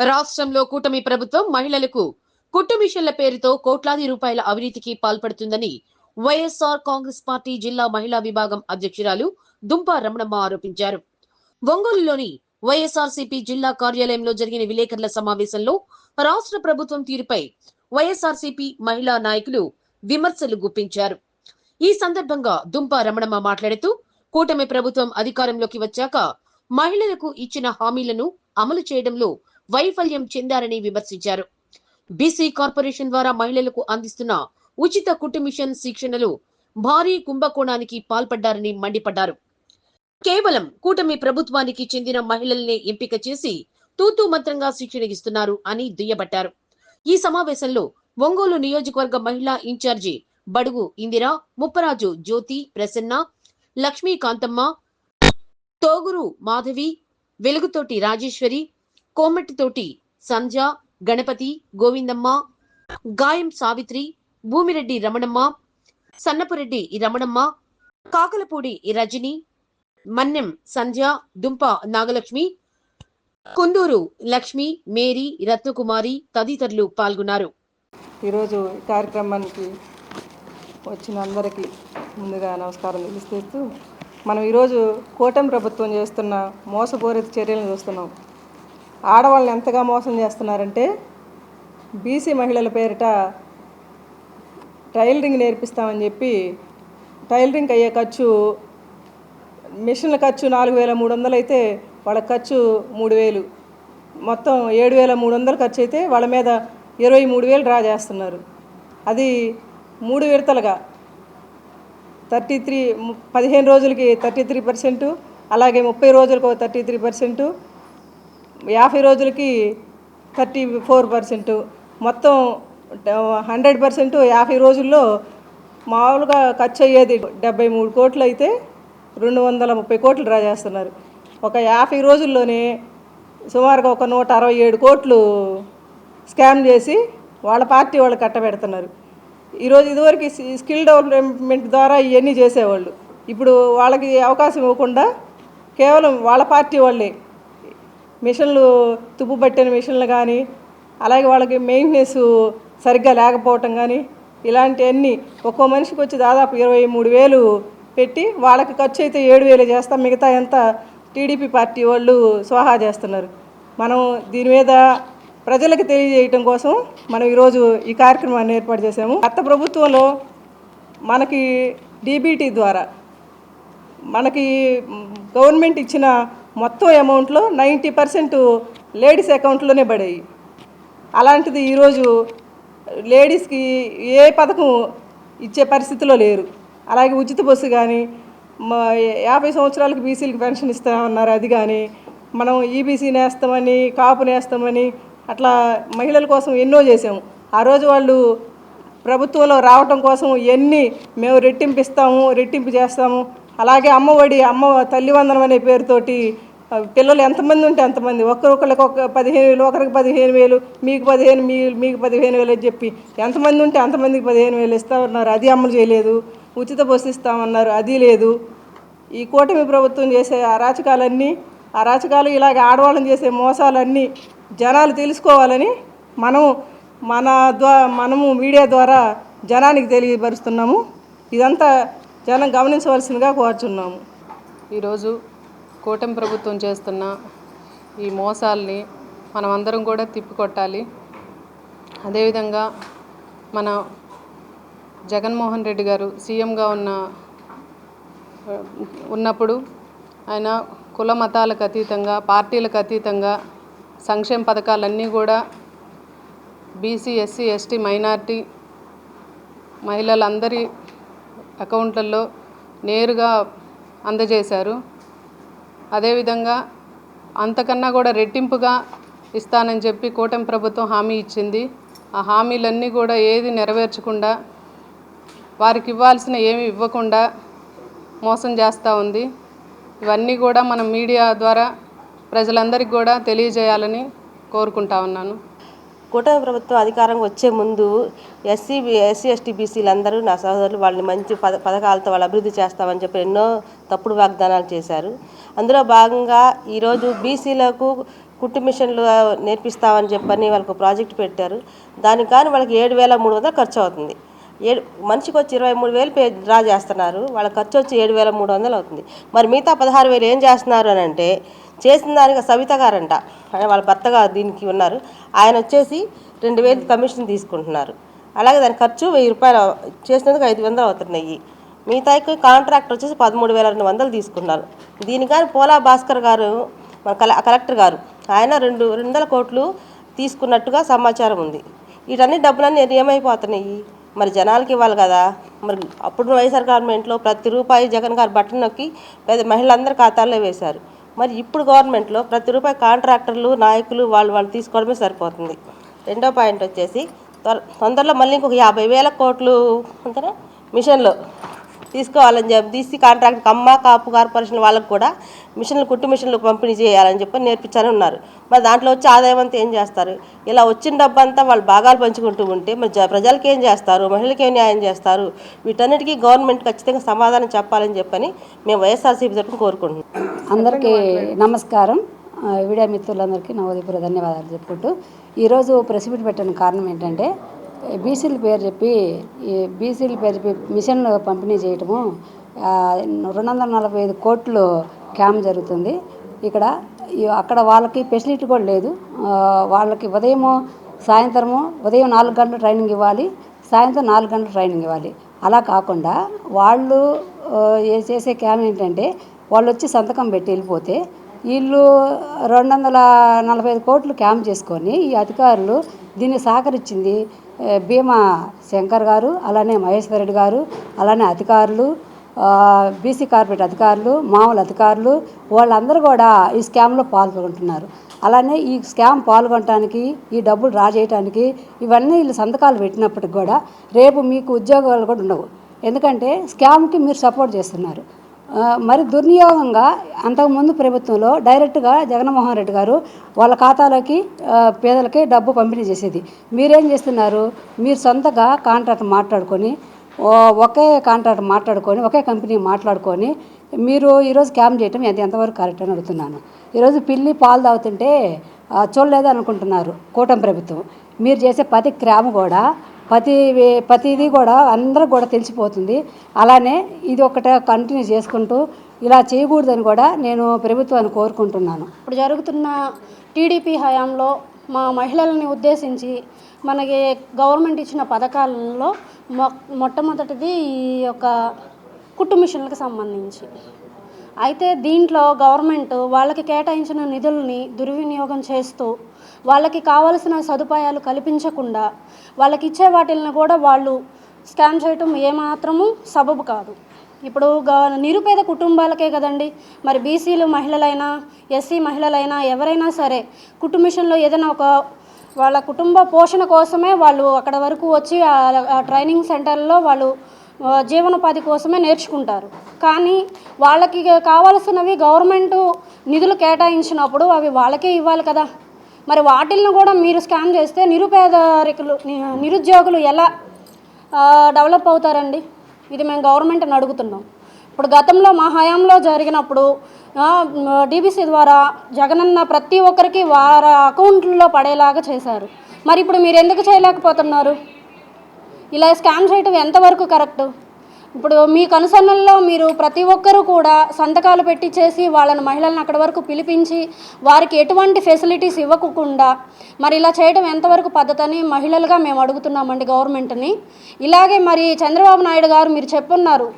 రాష్ట్రంలో కూటమి ప్రభుత్వం మహిళలకు కుట్టు మిషన్ల పేరుతో కోట్లాది రూపాయల అవినీతికి పాల్పడుతుందని వైఎస్ఆర్ కాంగ్రెస్ పార్టీ జిల్లా మహిళా విభాగం అధ్యక్షురాలు దుంపా రమణమ్మ ఆరోపించారు. ఒంగోలులోని వైఎస్ఆర్సీపీ జిల్లా కార్యాలయంలో జరిగిన విలేకరుల సమావేశంలో రాష్ట్ర ప్రభుత్వం తీరుపై వైఎస్ఆర్సీపీ మహిళా నాయకులు విమర్శలు గుప్పించారు. ఈ సందర్భంగా దుంపా రమణమ్మ మాట్లాడుతూ కూటమి ప్రభుత్వం అధికారంలోకి వచ్చాక మహిళలకు ఇచ్చిన హామీలను అమలు చేయడంలో వైఫల్యం చెందారని విమర్శించారు. బీసీ కార్పొరేషన్ ద్వారా మహిళలకు అందిస్తున్న ఉచిత కుటుంబిషన్ మిషన్ శిక్షణలు భారీ కుంభకోణానికి పాల్పడ్డారని మండిపడ్డారు. కేవలం కూటమి ప్రభుత్వానికి చెందిన మహిళల్నే ఎంపిక చేసి తూతూ మంత్రంగా శిక్షణ ఇస్తున్నారు అని దుయ్యబట్టారు. ఈ సమావేశంలో ఒంగోలు నియోజకవర్గ మహిళా ఇన్ఛార్జి బడుగు ఇందిరా ముప్పరాజు జ్యోతి ప్రసన్న లక్ష్మీకాంతమ్మ తోగురు మాధవి వెలుగుతోటి రాజేశ్వరి కోమటితోటి సంధ్య గణపతి గోవిందమ్మ గాయం సావిత్రి భూమిరెడ్డి రమణమ్మ సన్నపురెడ్డి రమణమ్మ కాకలపూడి రజని మన్నెం సంధ్య దుంప నాగలక్ష్మి కుందూరు లక్ష్మి మేరీ రత్నకుమారి తదితరులు పాల్గొన్నారు. ఈరోజు కార్యక్రమానికి వచ్చిన అందరికీ ముందుగా నమస్కారం తెలియజేస్తూ మనం ఈరోజు కూటమి ప్రభుత్వం చేస్తున్న మోసపూరిత చర్యలను చూస్తున్నాం. ఆడవాళ్ళని ఎంతగా మోసం చేస్తున్నారంటే బీసీ మహిళల పేరిట టైలరింగ్ నేర్పిస్తామని చెప్పి టైలరింగ్ అయ్యే ఖర్చు మిషన్ల ఖర్చు నాలుగు వేల మూడు వందలు అయితే వాళ్ళ ఖర్చు మూడు వేలు. మొత్తం ఏడు వేల మూడు వందలు ఖర్చు అయితే వాళ్ళ మీద ఇరవై మూడు వేలు డ్రా చేస్తున్నారు. అది మూడు విడతలుగా. థర్టీ త్రీ పదిహేను రోజులకి థర్టీ త్రీ పర్సెంటు అలాగే ముప్పై రోజులకు థర్టీ త్రీ పర్సెంటు యాభై రోజులకి థర్టీ ఫోర్ పర్సెంట్. మొత్తం హండ్రెడ్ పర్సెంట్ యాభై రోజుల్లో మామూలుగా ఖర్చు అయ్యేది డెబ్బై మూడు కోట్లు అయితే రెండు వందల ముప్పై కోట్లు డ్రా చేస్తున్నారు. ఒక యాభై రోజుల్లోనే సుమారుగా ఒక నూట అరవై ఏడు కోట్లు స్కామ్ చేసి వాళ్ళ పార్టీ వాళ్ళు కట్టబెడుతున్నారు. ఈరోజు ఇదివరకు స్కిల్ డెవలప్మెంట్ ద్వారా ఇవన్నీ చేసేవాళ్ళు. ఇప్పుడు వాళ్ళకి అవకాశం ఇవ్వకుండా కేవలం వాళ్ళ పార్టీ వాళ్ళే మిషన్లు తుప్పు పట్టిన మిషన్లు కానీ అలాగే వాళ్ళకి మెయింటెనెన్స్ సరిగ్గా లేకపోవటం కానీ ఇలాంటివన్నీ ఒక్కో మనిషికి వచ్చి దాదాపు ఇరవై మూడు వేలు పెట్టి వాళ్ళకి ఖర్చు అయితే ఏడు వేలు చేస్తాం. మిగతా ఎంత టీడీపీ పార్టీ వాళ్ళు స్వాహా చేస్తున్నారు. మనం దీని మీద ప్రజలకు తెలియజేయటం కోసం మనం ఈరోజు ఈ కార్యక్రమాన్ని ఏర్పాటు చేసాము గత ప్రభుత్వంలో మనకి డీబీటీ ద్వారా మనకి గవర్నమెంట్ ఇచ్చిన మొత్తం అమౌంట్లో నైంటీ పర్సెంట్ లేడీస్ అకౌంట్లోనే పడాయి. అలాంటిది ఈరోజు లేడీస్కి ఏ పథకం ఇచ్చే పరిస్థితిలో లేరు. అలాగే ఉచిత బస్సు కానీ మా యాభై సంవత్సరాలకు బీసీలకు పెన్షన్ ఇస్తామన్నారు అది కానీ మనం ఈబీసీ నేస్తామని కాపు నేస్తామని అట్లా మహిళల కోసం ఎన్నో చేసాము ఆ రోజు వాళ్ళు ప్రభుత్వంలో రావటం కోసం ఎన్ని మేము రెట్టింపు ఇస్తాము రెట్టింపు చేస్తాము అలాగే అమ్మఒడి అమ్మ తల్లివందనం అనే పేరుతోటి పిల్లలు ఎంతమంది ఉంటే అంతమంది. ఒకరికొకరికి ఒక పదిహేను వేలు ఒకరికి పదిహేను వేలు మీకు పదిహేను మీ మీకు పదిహేను వేలు అని చెప్పి ఎంతమంది ఉంటే అంతమందికి పదిహేను వేలు ఇస్తామన్నారు. అది అమలు చేయలేదు. ఉచిత బస్సు ఇస్తామన్నారు. అది లేదు. ఈ కూటమి ప్రభుత్వం చేసే అరాచకాలన్నీ అరాచకాలు ఇలాగ ఆడవాళ్ళని చేసే మోసాలన్నీ జనాలు తెలుసుకోవాలని మనం మన ద్వా మనము మీడియా ద్వారా జనానికి తెలియపరుస్తున్నాము. ఇదంతా జనం గమనించవలసిందిగా కోరుచున్నాము. ఈరోజు కూటమి ప్రభుత్వం చేస్తున్న ఈ మోసాల్ని మనమందరం కూడా తిప్పికొట్టాలి. అదేవిధంగా మన జగన్మోహన్ రెడ్డి గారు సీఎంగా ఉన్న ఉన్నప్పుడు ఆయన కుల మతాలకు అతీతంగా పార్టీలకు అతీతంగా సంక్షేమ పథకాలన్నీ కూడా బీసీ ఎస్సీ ఎస్టీ మైనార్టీ మహిళలందరి అకౌంట్లలో నేరుగా అందజేశారు. అదేవిధంగా అంతకన్నా కూడా రెట్టింపుగా ఇస్తానని చెప్పి కూటమి ప్రభుత్వం హామీ ఇచ్చింది. ఆ హామీలన్నీ కూడా ఏది నెరవేర్చకుండా వారికి ఇవ్వాల్సిన ఏమి ఇవ్వకుండా మోసం చేస్తూ ఉంది. ఇవన్నీ కూడా మనం మీడియా ద్వారా ప్రజలందరికీ కూడా తెలియజేయాలని కోరుకుంటా ఉన్నాను. కూటమి ప్రభుత్వం అధికారం వచ్చే ముందు ఎస్సీ ఎస్సీ ఎస్టీ బీసీలందరూ నా సహోదరులు వాళ్ళని మంచి పథ పథకాలతో వాళ్ళు అభివృద్ధి చేస్తామని చెప్పి ఎన్నో తప్పుడు వాగ్దానాలు చేశారు. అందులో భాగంగా ఈరోజు బీసీలకు కుట్టు మిషన్లు నేర్పిస్తామని చెప్పని వాళ్ళకు ప్రాజెక్ట్ పెట్టారు. దానికి కానీ వాళ్ళకి ఏడు వేల మూడు వందలు ఖర్చు అవుతుంది. ఏడు మనిషికి వచ్చి ఇరవై మూడు వేలు పే డ్రా చేస్తున్నారు. వాళ్ళ ఖర్చు వచ్చి ఏడు వేల మూడు వందలు అవుతుంది. మరి మిగతా పదహారు వేలు ఏం చేస్తున్నారు అని అంటే చేసిన దానికి సవిత గారంట. ఆయన వాళ్ళ భర్త గారు దీనికి ఉన్నారు. ఆయన వచ్చేసి రెండు వేలు కమిషన్ తీసుకుంటున్నారు. అలాగే దాని ఖర్చు వెయ్యి రూపాయలు చేసినందుకు ఐదు వందలు అవుతున్నాయి. మిగతాకి కాంట్రాక్ట్ వచ్చేసి పదమూడు వేల రెండు వందలు తీసుకున్నారు. దీని కానీ పోలా భాస్కర్ గారు మన కల కలెక్టర్ గారు ఆయన రెండు రెండు వందల కోట్లు తీసుకున్నట్టుగా సమాచారం ఉంది. వీటన్ని డబ్బులన్నీ ఏమైపోతున్నాయి మరి జనాలకి ఇవ్వాలి కదా. మరి అప్పుడు వైఎస్ఆర్ గవర్నమెంట్లో ప్రతి రూపాయి జగన్ గారు బట్టన్ నొక్కి పేద మహిళలందరి ఖాతాల్లో వేశారు. మరి ఇప్పుడు గవర్నమెంట్లో ప్రతి రూపాయి కాంట్రాక్టర్లు నాయకులు వాళ్ళు వాళ్ళు తీసుకోవడమే సరిపోతుంది. రెండో పాయింట్ వచ్చేసి త్వర- తొందరలో మళ్ళీ ఇంకొక యాభై వేల కోట్లు అంతేనా? మిషన్లో. తీసుకోవాలని చెప్పి తీసి కాంట్రాక్ట్ కమ్మ కాపు కార్పొరేషన్ వాళ్ళకు కూడా మిషన్లు కుట్టు మిషన్లు పంపిణీ చేయాలని చెప్పి నేర్పించాలని ఉన్నారు. మరి దాంట్లో వచ్చి ఆదాయం అంతా ఏం చేస్తారు? ఇలా వచ్చిన డబ్బు అంతా వాళ్ళు భాగాలు పంచుకుంటూ ఉంటే మరి జ- ప్రజలకి ఏం చేస్తారు? మహిళలకి ఏం న్యాయం చేస్తారు? వీటన్నిటికీ గవర్నమెంట్ ఖచ్చితంగా సమాధానం చెప్పాలని చెప్పని మేము వైఎస్ఆర్సీపీ తరఫున కోరుకుంటున్నాం. అందరికీ నమస్కారం. వీడియో మిత్రులందరికీ నా ఉదయపూర్వ ధన్యవాదాలు చెప్పుకుంటూ ఈరోజు ప్రెస్ మీట్ పెట్టిన కారణం ఏంటంటే బీసీల పేరు చెప్పి ఈ బీసీల పేరు చెప్పి మిషన్లు పంపిణీ చేయటము రెండు వందల నలభై ఐదు కోట్లు క్యాంప్ జరుగుతుంది. ఇక్కడ అక్కడ వాళ్ళకి ఫెసిలిటీ కూడా లేదు. వాళ్ళకి ఉదయము సాయంత్రము ఉదయం నాలుగు గంటల ట్రైనింగ్ ఇవ్వాలి సాయంత్రం నాలుగు గంటల ట్రైనింగ్ ఇవ్వాలి. అలా కాకుండా వాళ్ళు చేసే క్యామ్ ఏంటంటే వాళ్ళు వచ్చి సంతకం పెట్టి వెళ్ళిపోతే వీళ్ళు రెండు వందల నలభై ఐదు కోట్లు క్యాంప్ చేసుకొని ఈ అధికారులు దీన్ని సహకరించింది భీమా శంకర్ గారు అలానే మహేశ్వర్ రెడ్డి గారు అలానే అధికారులు బీసీ కార్పొరేట్ అధికారులు మామూలు అధికారులు వాళ్ళందరూ కూడా ఈ స్కామ్లో పాల్గొంటున్నారు. అలానే ఈ స్కామ్ పాల్గొనడానికి ఈ డబ్బులు డ్రా చేయడానికి ఇవన్నీ వీళ్ళు సంతకాలు పెట్టినప్పటికి కూడా రేపు మీకు ఉద్యోగాలు కూడా ఉండవు. ఎందుకంటే స్కామ్కి మీరు సపోర్ట్ చేస్తున్నారు. మరి దుర్నియోగంగా అంతకుముందు ప్రభుత్వంలో డైరెక్ట్గా జగన్మోహన్ రెడ్డి గారు వాళ్ళ ఖాతాలోకి పేదలకి డబ్బు పంపిణీ చేసేది. మీరేం చేస్తున్నారు? మీరు సొంతగా కాంట్రాక్ట్ మాట్లాడుకొని ఓ ఒకే కాంట్రాక్ట్ మాట్లాడుకొని ఒకే కంపెనీ మాట్లాడుకొని మీరు ఈరోజు క్యాంప్ చేయటం ఎంత ఎంతవరకు కరెక్ట్ అని అడుగుతున్నాను. ఈరోజు పిల్లి పాలు తాగుతుంటే చూడలేదు అనుకుంటున్నారు కూటమి ప్రభుత్వం. మీరు చేసే ప్రతి క్రామ్ కూడా ప్రతి ప్రతిదీ కూడా అందరూ కూడా తెలిసిపోతుంది. అలానే ఇది ఒకటే కంటిన్యూ చేసుకుంటూ ఇలా చేయకూడదని కూడా నేను ప్రభుత్వాన్ని కోరుకుంటున్నాను. ఇప్పుడు జరుగుతున్న టీడీపీ హయాంలో మా మహిళలని ఉద్దేశించి మనకి గవర్నమెంట్ ఇచ్చిన పథకాలలో మొ మొట్టమొదటిది ఈ యొక్క కుట్టు మిషన్లకు సంబంధించి. అయితే దీంట్లో గవర్నమెంట్ వాళ్ళకి కేటాయించిన నిధుల్ని దుర్వినియోగం చేస్తూ వాళ్ళకి కావలసిన సదుపాయాలు కల్పించకుండా వాళ్ళకి ఇచ్చే వాటిల్ని కూడా వాళ్ళు స్కామ్ చేయటం ఏమాత్రము సబబు కాదు. ఇప్పుడు గ- నిరుపేద కుటుంబాలకే కదండి మరి బీసీలు మహిళలైనా ఎస్సీ మహిళలైనా ఎవరైనా సరే కుటుంబిషన్లో ఏదైనా ఒక వాళ్ళ కుటుంబ పోషణ కోసమే వాళ్ళు అక్కడ వరకు వచ్చి ఆ- ట్రైనింగ్ సెంటర్లో వాళ్ళు జీవనోపాధి కోసమే నేర్చుకుంటారు. కానీ వాళ్ళకి కావాల్సినవి గవర్నమెంట్ నిధులు కేటాయించినప్పుడు అవి వాళ్ళకే ఇవ్వాలి కదా. మరి వాటిల్ని కూడా మీరు స్కామ్ చేస్తే నిరుపేదరికులు ని- నిరుద్యోగులు ఎలా డెవలప్ అవుతారండి? ఇది మేము గవర్నమెంట్ని అడుగుతున్నాం. ఇప్పుడు గతంలో మా హయాంలో జరిగినప్పుడు డీబీసీ ద్వారా జగనన్న ప్రతి ఒక్కరికి వారి అకౌంట్లో పడేలాగా చేశారు. మరి ఇప్పుడు మీరు ఎందుకు చేయలేకపోతున్నారు? ఇలా స్కామ్ చేయటం ఎంతవరకు కరెక్ట్? ఇప్పుడు మీ కనుసన్నల్లో మీరు ప్రతి ఒక్కరూ కూడా సంతకాలు పెట్టి చేసి వాళ్ళని మహిళలను అక్కడి వరకు పిలిపించి వారికి ఎటువంటి ఫెసిలిటీస్ ఇవ్వకుండా మరి ఇలా చేయడం ఎంతవరకు పద్ధతి అని మహిళలుగా మేము అడుగుతున్నామండి గవర్నమెంట్ని. ఇలాగే మరి చంద్రబాబు నాయుడు గారు మీరు చెప్పున్నారు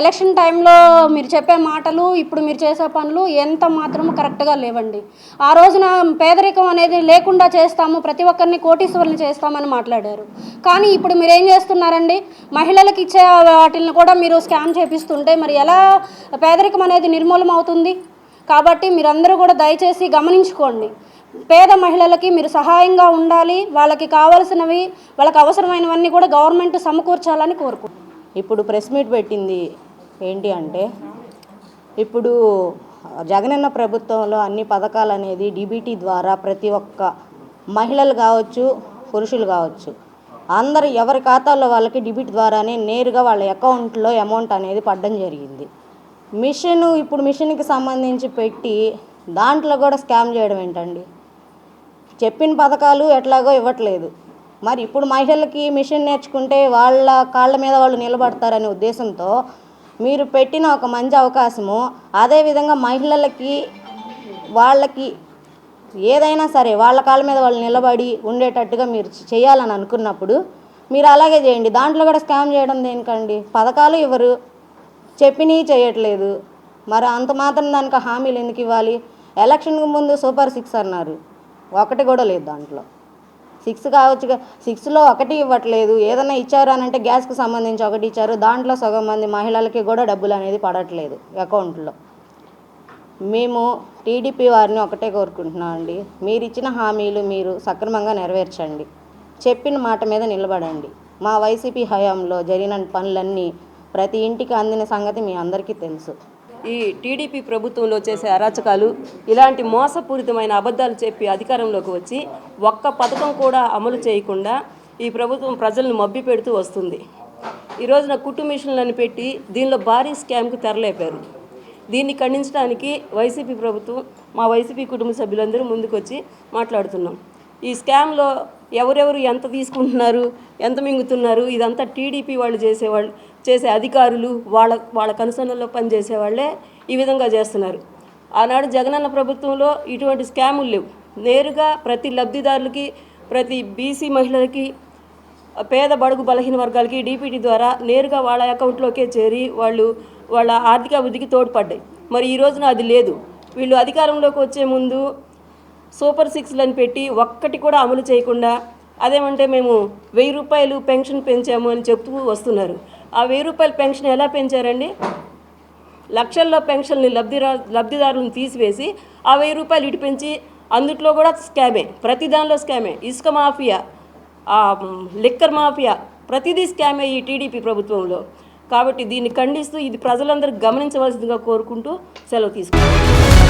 ఎలక్షన్ టైంలో మీరు చెప్పే మాటలు ఇప్పుడు మీరు చేసే పనులు ఎంత మాత్రము కరెక్ట్గా లేవండి. ఆ రోజున పేదరికం అనేది లేకుండా చేస్తాము ప్రతి ఒక్కరిని కోటీశ్వరులు చేస్తామని మాట్లాడారు. కానీ ఇప్పుడు మీరు ఏం చేస్తున్నారండి? మహిళలకు ఇచ్చే వాటిని కూడా మీరు స్కామ్ చేపిస్తుంటే మరి ఎలా పేదరికం అనేది నిర్మూలం అవుతుంది? కాబట్టి మీరందరూ కూడా దయచేసి గమనించుకోండి. పేద మహిళలకి మీరు సహాయంగా ఉండాలి వాళ్ళకి కావాల్సినవి వాళ్ళకి అవసరమైనవన్నీ కూడా గవర్నమెంట్ సమకూర్చాలని కోరుకుంటున్నాను. ఇప్పుడు ప్రెస్ మీట్ పెట్టింది ఏంటి అంటే ఇప్పుడు జగనన్న ప్రభుత్వంలో అన్ని పథకాలు అనేది డీబీటీ ద్వారా ప్రతి ఒక్క మహిళలు కావచ్చు పురుషులు కావచ్చు. అందరు ఎవరి ఖాతాల్లో వాళ్ళకి డిబిట్ ద్వారానే నేరుగా వాళ్ళ అకౌంట్లో అమౌంట్ అనేది పడడం జరిగింది. మిషన్ ఇప్పుడు మిషన్కి సంబంధించి పెట్టి దాంట్లో కూడా స్కామ్ చేయడం ఏంటండి? చెప్పిన పథకాలు ఎట్లాగో ఇవ్వట్లేదు. మరి ఇప్పుడు మహిళలకి మిషన్ నేర్చుకుంటే వాళ్ళ కాళ్ళ మీద వాళ్ళు నిలబడతారనే ఉద్దేశంతో మీరు పెట్టిన ఒక మంచి అవకాశము. అదేవిధంగా మహిళలకి వాళ్ళకి ఏదైనా సరే వాళ్ళ కాళ్ళ మీద వాళ్ళు నిలబడి ఉండేటట్టుగా మీరు చేయాలని అనుకున్నప్పుడు మీరు అలాగే చేయండి. దాంట్లో కూడా స్కామ్ చేయడం దేనికండి? పథకాలు ఇవ్వరు చెప్పినవి చేయట్లేదు. మరి అంత మాత్రం దానికి హామీలు ఎందుకు ఇవ్వాలి? ఎలక్షన్కి ముందు సూపర్ సిక్స్ అన్నారు. ఒకటి కూడా లేదు దాంట్లో. సిక్స్ కావచ్చు సిక్స్లో ఒకటి ఇవ్వట్లేదు. ఏదైనా ఇచ్చారు అని అంటే గ్యాస్కి సంబంధించి ఒకటి ఇచ్చారు. దాంట్లో సగం మంది మహిళలకి కూడా డబ్బులు అనేది పడట్లేదు అకౌంట్లో. మేము టీడీపీ వారిని ఒకటే కోరుకుంటున్నాం అండి. మీరు ఇచ్చిన హామీలు మీరు సక్రమంగా నెరవేర్చండి. చెప్పిన మాట మీద నిలబడండి. మా వైసీపీ హయాంలో జరిగిన పనులన్నీ ప్రతి ఇంటికి అందిన సంగతి మీ అందరికీ తెలుసు. ఈ టీడీపీ ప్రభుత్వంలో చేసే అరాచకాలు ఇలాంటి మోసపూరితమైన అబద్ధాలు చెప్పి అధికారంలోకి వచ్చి ఒక్క పథకం కూడా అమలు చేయకుండా ఈ ప్రభుత్వం ప్రజలను మబ్బి పెడుతూ వస్తుంది. ఈ రోజున కుట్టు మిషన్లను పెట్టి దీనిలో భారీ స్కామ్కు తెరలేపారు. దీన్ని ఖండించడానికి వైసీపీ ప్రభుత్వం మా వైసీపీ కుటుంబ సభ్యులందరూ ముందుకొచ్చి మాట్లాడుతున్నాం. ఈ స్కామ్లో ఎవరెవరు ఎంత తీసుకుంటున్నారు ఎంత మింగుతున్నారు ఇదంతా టీడీపీ వాళ్ళు చేసేవాళ్ళు చేసే అధికారులు వాళ్ళ వాళ్ళ కనుసన్నల్లో పనిచేసే వాళ్ళే ఈ విధంగా చేస్తున్నారు. ఆనాడు జగనన్న ప్రభుత్వంలో ఇటువంటి స్కాములు లేవు. నేరుగా ప్రతి లబ్ధిదారులకి ప్రతి బీసీ మహిళలకి పేద బడుగు బలహీన వర్గాలకి డీపీటీ ద్వారా నేరుగా వాళ్ళ అకౌంట్లోకే చేరి వాళ్ళు వాళ్ళ ఆర్థిక అభివృద్ధికి తోడ్పడ్డాయి. మరి ఈ రోజున అది లేదు. వీళ్ళు అధికారంలోకి వచ్చే ముందు సూపర్ సిక్స్లను పెట్టి ఒక్కటి కూడా అమలు చేయకుండా అదేమంటే మేము వెయ్యి రూపాయలు పెన్షన్ పెంచాము అని చెప్తూ వస్తున్నారు. ఆ వెయ్యి రూపాయల పెన్షన్ ఎలా పెంచారండి? లక్షల్లో పెన్షన్ని లబ్ధిరా లబ్ధిదారులను తీసివేసి ఆ వెయ్యి రూపాయలు ఇటు పెంచి అందుట్లో కూడా స్కామే ప్రతి దానిలో స్కామే. ఇసుక మాఫియా లిక్కర్ మాఫియా ప్రతిదీ స్కామే ఈ టీడీపీ ప్రభుత్వంలో. కాబట్టి దీన్ని ఖండిస్తూ ఇది ప్రజలందరూ గమనించవలసిందిగా కోరుకుంటూ సెలవు తీసుకుంటాం